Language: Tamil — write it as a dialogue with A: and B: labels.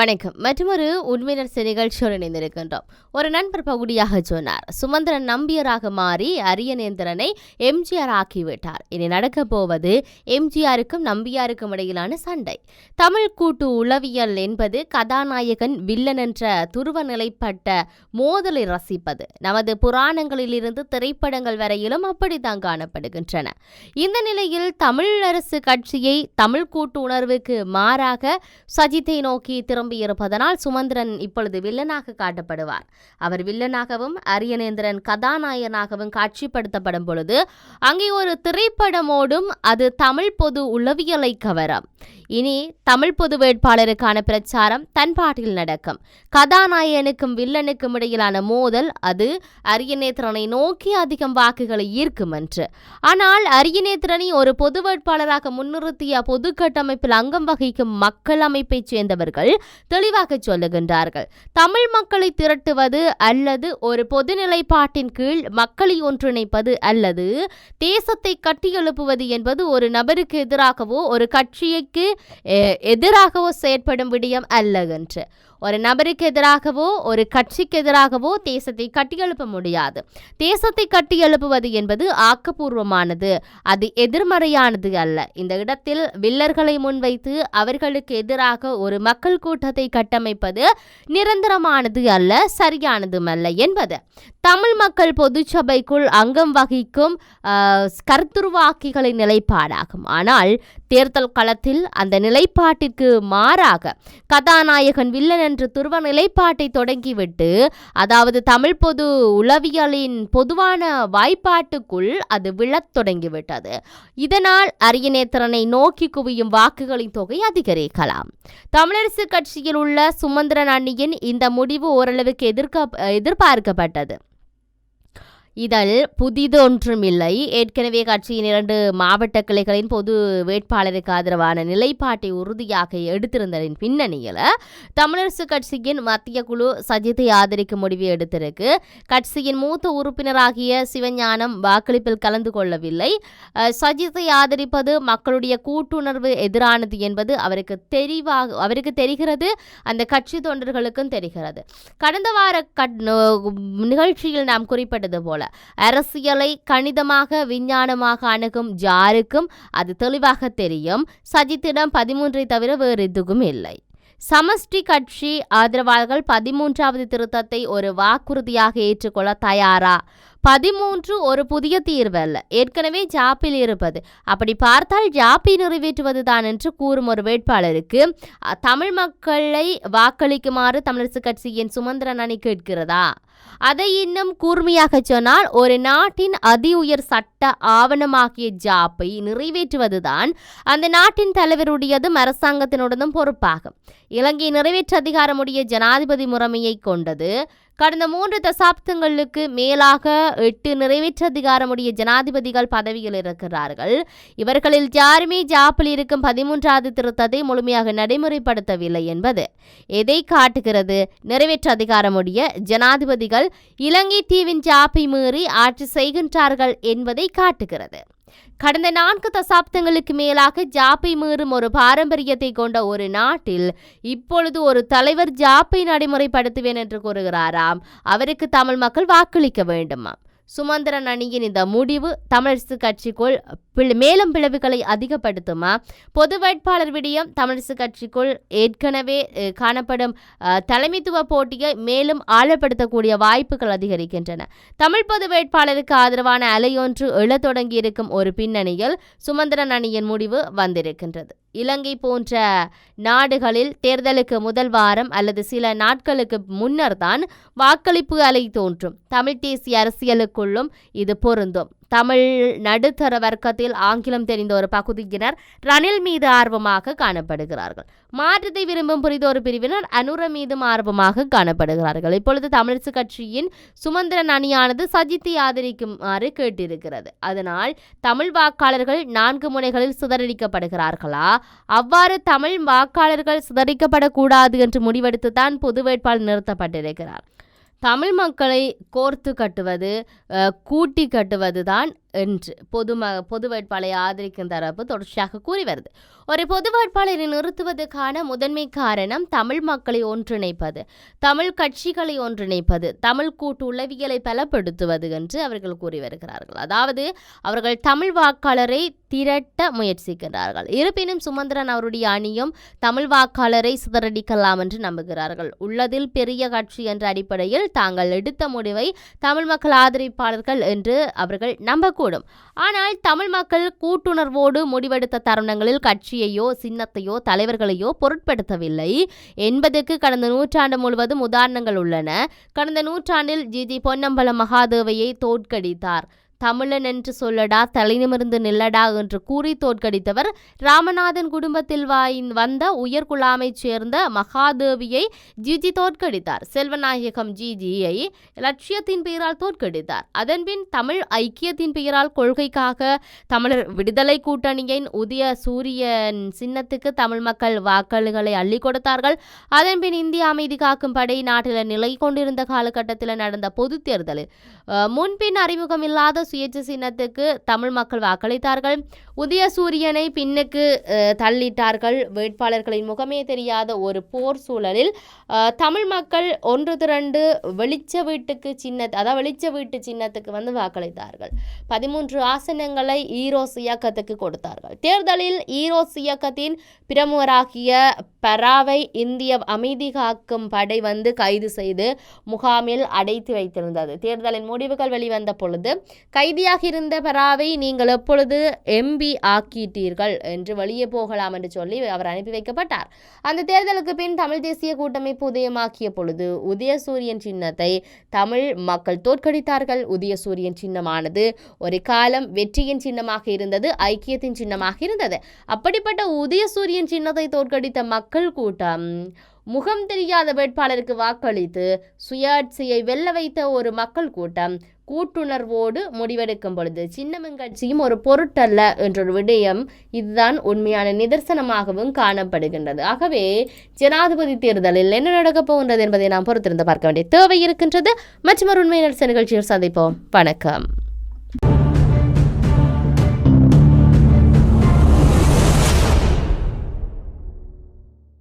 A: வணக்கம். மற்றொரு உண்மையினர் நிகழ்ச்சியோடு இணைந்திருக்கின்றோம். ஒரு நண்பர் பகுதியாக சொன்னார் சுமந்திரன் நம்பியராக மாறி அரியநேந்திரனை எம்ஜிஆர் ஆக்கிவிட்டார். இனி நடக்கப் போவது எம்ஜிஆருக்கும் நம்பியாருக்கும் இடையிலான சண்டை. தமிழ் கூட்டு உளவியல் என்பது கதாநாயகன் வில்லன் என்ற துருவ நிலைப்பட்ட மோதலை ரசிப்பது. நமது புராணங்களிலிருந்து திரைப்படங்கள் வரையிலும் அப்படித்தான் காணப்படுகின்றன. இந்த நிலையில் தமிழரசு கட்சியை தமிழ் கூட்டு உணர்வுக்கு மாறாக சஜித்தை நோக்கி நிரம்பியிருப்பதனால் சுமந்திரன் இப்பொழுது வில்லனாக காட்டப்படுவார். அவர் வில்லனாகவும் அரியநேந்திரன் கதாநாயகனாகவும் காட்சிப்படுத்தப்படும் பொழுது அங்கே ஒரு திரைப்படமோடும் அது தமிழ் பொது உளவியலை கவரம். இனி தமிழ் பொது வேட்பாளருக்கான பிரச்சாரம் தன்பாட்டில் நடக்கும். கதாநாயகனுக்கும் வில்லனுக்கும் இடையிலான மோதல் அது அரியநேத்திரனை நோக்கி அதிகம் வாக்குகளை ஈர்க்கும் என்று ஆனால் அரியநேத்திரனை ஒரு பொது வேட்பாளராக முன்னிறுத்திய பொது கட்டமைப்பில் அங்கம் வகிக்கும் மக்கள் அமைப்பைச் சேர்ந்தவர்கள் தெளிவாக சொல்லுகின்றார்கள். தமிழ் மக்களை திரட்டுவது அல்லது ஒரு பொது நிலைப்பாட்டின் கீழ் மக்களை ஒன்றிணைப்பது அல்லது தேசத்தை கட்டியெழுப்புவது என்பது ஒரு நபருக்கு எதிராகவோ ஒரு கட்சிக்கு எதிராகவும் எதிராகவோ செயற்படும் விடயம் அல்ல என்று. ஒரு நபருக்கு எதிராகவோ ஒரு கட்சிக்கு எதிராகவோ தேசத்தை கட்டியெழுப்ப முடியாது. தேசத்தை கட்டியெழுப்புவது என்பது ஆக்கப்பூர்வமானது. அது எதிர்மறையானது அல்ல. இந்த இடத்தில் வில்லர்களை முன்வைத்து அவர்களுக்கு எதிராக ஒரு மக்கள் கூட்டத்தை கட்டமைப்பது நிரந்தரமானது அல்ல சரியானதும் அல்ல என்பது. தமிழ் மக்கள் பொதுச்சபைக்குள் அங்கம் வகிக்கும் கருத்துருவாக்கிகளின் நிலைப்பாடாகும். ஆனால் தேர்தல் களத்தில் அந்த நிலைப்பாட்டிற்கு மாறாக கதாநாயகன் வில்லன் என்ற துருவ நிலைப்பாட்டை தொடங்கிவிட்டு அதாவது தமிழ் பொது உளவியலின் பொதுவான வாய்ப்பாட்டுக்குள் அது விழத் தொடங்கிவிட்டது. இதனால் அரியநேத்திரனை நோக்கி குவியும் வாக்குகளின் தொகை அதிகரிக்கலாம். தமிழரசு கட்சியில் உள்ள சுமந்திரன் அணியின் இந்த முடிவு ஓரளவுக்கு எதிர்க்க எதிர்பார்க்கப்பட்டது. இதழ் புதிதொன்றுமில்லை. ஏற்கனவே கட்சியின் இரண்டு மாவட்ட கிளைகளின் பொது வேட்பாளருக்கு ஆதரவான நிலைப்பாட்டை உறுதியாக எடுத்திருந்ததின் பின்னணியில் தமிழரசு கட்சியின் மத்திய குழு சஜித்தை ஆதரிக்கும் முடிவை எடுத்திருக்கு. கட்சியின் மூத்த உறுப்பினராகிய சிவஞானம் வாக்களிப்பில் கலந்து கொள்ளவில்லை. சஜித்தை ஆதரிப்பது மக்களுடைய கூட்டுணர்வு எதிரானது என்பது அவருக்கு தெரிவாக அவருக்கு தெரிகிறது. அந்த கட்சி தொண்டர்களுக்கும் தெரிகிறது. கடந்த வார கட் நிகழ்ச்சியில் நாம் குறிப்பிட்டது போல அரசியலை கணிதமாக விஞ்ஞானமாக அணுகும் யாருக்கும் அது தெளிவாக தெரியும். சஜித்திடம் பதிமூன்றை தவிர வேறு எதுவும் இல்லை. சமஷ்டி கட்சி ஆதரவாளர்கள் பதிமூன்றாவது திருத்தத்தை ஒரு வாக்குறுதியாக ஏற்றுக்கொள்ள தயாரா? பதிமூன்று ஒரு புதிய தீர்வு அல்ல. ஏற்கனவே ஜாப்பில் இருப்பது. அப்படி பார்த்தால் ஜாப்பை நிறைவேற்றுவது தான் என்று கூறும் ஒரு வேட்பாளருக்கு தமிழ் மக்களை வாக்களிக்குமாறு தமிழரசு கட்சியின் சுமந்திரன் அணி கேட்கிறதா? அதை இன்னும் கூர்மையாக சொன்னால் ஒரு நாட்டின் அதி உயர் சட்ட ஆவணமாகிய ஜாப்பை நிறைவேற்றுவதுதான் அந்த நாட்டின் தலைவருடையதும் அரசாங்கத்தினுடனும் பொறுப்பாகும். இலங்கை நிறைவேற்று அதிகாரமுடைய ஜனாதிபதி முறைமையை கொண்டது கடந்த மூன்று தசாப்தங்களுக்கு மேலாக எட்டு நிறைவேற்ற அதிகாரமுடைய ஜனாதிபதிகள் பதவியில் இருக்கிறார்கள். இவர்களில் யாருமே ஜாப்பில் இருக்கும் பதிமூன்றாவது திருத்தத்தை முழுமையாக நடைமுறைப்படுத்தவில்லை என்பது எதை காட்டுகிறது? நிறைவேற்ற அதிகாரமுடைய ஜனாதிபதிகள் இலங்கை தீவின் ஜாப்பை மீறி ஆட்சி செய்கின்றார்கள் என்பதை காட்டுகிறது. கடந்த நான்கு தசாப்தங்களுக்கு மேலாக ஜாப்பை மீறும் ஒரு பாரம்பரியத்தை கொண்ட ஒரு நாட்டில் இப்பொழுது ஒரு தலைவர் ஜாப்பை நடைமுறைப்படுத்துவேன் என்று கூறுகிறாராம். அவருக்கு தமிழ் மக்கள் வாக்களிக்க வேண்டுமாம். சுமந்திரன் அணியின் இந்த முடிவு தமிழரசு கட்சிக்குள் மேலும் பிளவுகளை அதிகப்படுத்துமா? பொது வேட்பாளர் விடயம் தமிழரசு கட்சிக்குள் ஏற்கனவே காணப்படும் தலைமைத்துவ போட்டியை மேலும் ஆழப்படுத்தக்கூடிய வாய்ப்புகள் அதிகரிக்கின்றன. தமிழ் பொது வேட்பாளருக்கு ஆதரவான அலையொன்று எழத் தொடங்கியிருக்கும் ஒரு பின்னணியில் சுமந்திரன் அணியின் முடிவு வந்திருக்கின்றது. இலங்கை போன்ற நாடுகளில் தேர்தலுக்கு முதல் வாரம் அல்லது சில நாட்களுக்கு முன்னர் தான் வாக்களிப்பு அலை தோன்றும். தமிழ் தேசிய அரசியலுக்குள்ளும் இது பொருந்தும். தமிழ் நடுத்தர வர்க்கத்தில் ஆங்கிலம் தெரிந்த ஒரு பகுதியினர் ரணில் மீது ஆர்வமாக காணப்படுகிறார்கள். மாற்றத்தை விரும்பும் புரிதொரு பிரிவினர் அனுர மீதும் ஆர்வமாக காணப்படுகிறார்கள். இப்பொழுது தமிழரசு கட்சியின் சுமந்திரன் அணியானது சஜித்தை ஆதரிக்குமாறு கேட்டிருக்கிறது. அதனால் தமிழ் வாக்காளர்கள் நான்கு முனைகளில் சிதறடிக்கப்படுகிறார்களா? அவ்வாறு தமிழ் வாக்காளர்கள் சிதறிக்கப்படக்கூடாது என்று முடிவெடுத்துதான் பொது வேட்பாளர் நிறுத்தப்பட்டிருக்கிறார். தமிழ் மக்களை கோர்த்து கட்டுவது கூட்டி கட்டுவது தான் என்று பொது பொது வேட்பாளரை ஆதரிக்கும் தரப்பு தொடர்ச்சியாக கூறி வருது. ஒரு பொது வேட்பாளரை நிறுத்துவதற்கான முதன்மை காரணம் தமிழ் மக்களை ஒன்றிணைப்பது. தமிழ் கட்சிகளை ஒன்றிணைப்பது. தமிழ் கூட்டு உளவியலை பலப்படுத்துவது என்று அவர்கள் கூறி வருகிறார்கள். அதாவது அவர்கள் தமிழ் வாக்காளரை திரட்ட முயற்சிக்கிறார்கள் இருப்பினும் சுமந்திரன் அவருடைய அணியும் தமிழ் வாக்காளரை சிதறடிக்கலாம் என்று நம்புகிறார்கள். உள்ளதில் பெரிய கட்சி என்ற அடிப்படையில் தாங்கள் எடுத்த முடிவை தமிழ் மக்கள் ஆதரிப்பாளர்கள் என்று அவர்கள் இருக்கக்கூடும் ஆனால் தமிழ் மக்கள் கூட்டுணர்வோடு முடிவெடுத்த தருணங்களில் கட்சியையோ சின்னத்தையோ தலைவர்களையோ பொருட்படுத்தவில்லை. என்பதற்கு கடந்த நூற்றாண்டு முழுவதும் உதாரணங்கள் உள்ளன. கடந்த நூற்றாண்டில் ஜிஜி பொன்னம்பல மகாதேவையை தோற்கடித்தார். தமிழன் என்று சொல்லடா தலைநிமிர்ந்து நில்லடா என்று கூறி தோற்கடித்தவர் ராமநாதன் குடும்பத்தில் வாய் வந்த உயர்குழாமைச் சேர்ந்த மகாதேவியை ஜிஜி தோற்கடித்தார். செல்வநாயகம் ஜிஜியை லட்சியத்தின் பெயரால் தோற்கடித்தார். அதன்பின் தமிழ் ஐக்கியத்தின் பெயரால் கொள்கைக்காக தமிழர் விடுதலை கூட்டணியின் உதய சூரியன் சின்னத்துக்கு தமிழ் மக்கள் வாக்களிகளை அள்ளி கொடுத்தார்கள். அதன்பின் இந்திய அமைதி காக்கும் படை நாட்டில் நிலை கொண்டிருந்த காலகட்டத்தில் நடந்த பொது தேர்தலில் முன்பின் அறிமுகம் இல்லாத சுயேட்சை சின்னத்துக்கு தமிழ் மக்கள் வாக்களித்தார்கள். உதய சூரியனை பின்னுக்கு தள்ளிட்டார்கள். வேட்பாளர்களின் முகமே தெரியாத ஒரு போர் சூழலில் தமிழ் மக்கள் ஒன்று திரண்டு வெளிச்ச வீட்டுக்கு சின்ன அதாவது வெளிச்ச வீட்டு சின்னத்துக்கு வந்து வாக்களித்தார்கள். பதிமூன்று ஆசனங்களை ஈரோஸ் இயக்கத்துக்கு கொடுத்தார்கள். தேர்தலில் ஈரோஸ் இயக்கத்தின் பிரமுகராகிய பராவை இந்திய அமைதி காக்கும் படை வந்து கைது செய்து முகாமில் அடைத்து வைத்திருந்தது. தேர்தலின் முடிவுகள் வெளிவந்த பொழுது கைதியாக இருந்த பராவை நீங்கள் எப்பொழுது எம்பி ஆக்கிட்டீர்கள் என்று வெளியே போகலாம் என்று சொல்லி அவர் அனுப்பி வைக்கப்பட்டார். அந்த தேர்தலுக்கு பின் தமிழ் தேசிய கூட்டமைப்பு உதயமாக்கிய பொழுது உதயசூரியன் சின்னத்தை தமிழ் மக்கள் தோற்கடித்தார்கள். உதயசூரியன் சின்னமானது ஒரு காலம் வெற்றியின் சின்னமாக இருந்தது ஐக்கியத்தின் சின்னமாக இருந்தது. அப்படிப்பட்ட உதயசூரியன் சின்னத்தை தோற்கடித்த மக்கள் கூட்டம் முகம் தெரியாத வேட்பாளருக்கு வாக்களித்து சுயாட்சியை வெல்ல வைத்த ஒரு மக்கள் கூட்டம் கூட்டுணர்வோடு முடிவெடுக்கும் பொழுது சின்னமன் கட்சியும் ஒரு பொருட்டல்ல என்றொரு விடயம் இதுதான் உண்மையான நிதர்சனமாகவும் காணப்படுகின்றது. ஆகவே ஜனாதிபதி தேர்தலில் என்ன நடக்கப் போகின்றது என்பதை நாம் பொறுத்திருந்து பார்க்க வேண்டிய தேவை இருக்கின்றது. மற்றும் ஒரு உண்மை நிகழ்ச்சியில் சந்திப்போம். வணக்கம்.